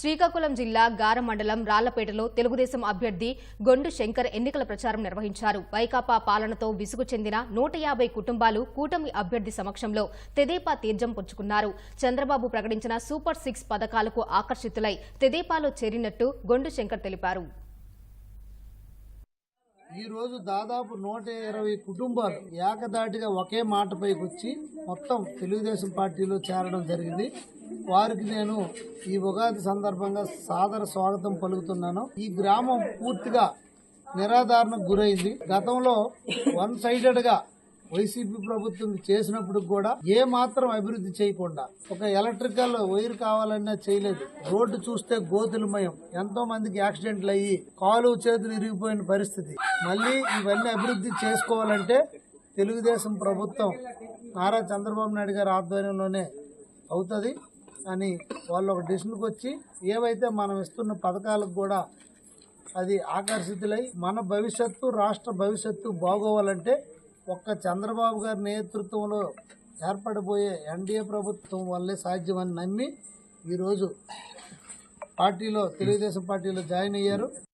శ్రీకాకుళం జిల్లా గార మండలం రాళ్ళపేటలో తెలుగుదేశం అభ్యర్థి గొండు శంకర్ ఎన్నికల ప్రచారం నిర్వహించారు. వైకాపా పాలనతో విసుగు చెందిన నూట యాభై కుటుంబాలు కూటమి అభ్యర్థి సమక్షంలో తెదేపా తీర్జం పుచ్చుకున్నారు. చంద్రబాబు ప్రకటించిన సూపర్ సిక్స్ పథకాలకు ఆకర్షితులై తెదేపాలో చేరినట్టు గొండు శంకర్ తెలిపారు. ఈరోజు దాదాపు నూట ఇరవై కుటుంబాలు ఏకదాటిగా ఒకే మాటపైకి వచ్చి మొత్తం తెలుగుదేశం పార్టీలో చేరడం జరిగింది. వారికి నేను ఈ ఉగాది సందర్భంగా సాదర స్వాగతం పలుకుతున్నాను. ఈ గ్రామం పూర్తిగా నిరాధారణకు గురైంది. గతంలో వన్ సైడెడ్గా వైసీపీ ప్రభుత్వం చేసినప్పుడు కూడా ఏ మాత్రం అభివృద్ధి చేయకుండా ఒక ఎలక్ట్రికల్ వైర్ కావాలన్నా చేయలేదు. రోడ్డు చూస్తే గోతులమయం. ఎంతో మందికి యాక్సిడెంట్లు అయ్యి కాలు చేతులు ఇరిగిపోయిన పరిస్థితి. మళ్ళీ ఇవన్నీ అభివృద్ధి చేసుకోవాలంటే తెలుగుదేశం ప్రభుత్వం నారా చంద్రబాబు నాయుడు గారి ఆధ్వర్యంలోనే అవుతుంది. అని వాళ్ళు ఒక డిసిషన్కి వచ్చి ఏవైతే మనం ఇస్తున్న పథకాలకు కూడా అది ఆకర్షితులై మన భవిష్యత్తు రాష్ట్ర భవిష్యత్తు బాగోవాలంటే ఒక్క చంద్రబాబు గారి నేతృత్వంలో ఏర్పడబోయే ఎన్డీఏ ప్రభుత్వం వల్లే సాధ్యమని నమ్మి ఈరోజు పార్టీలో తెలుగుదేశం పార్టీలో జాయిన్ అయ్యారు.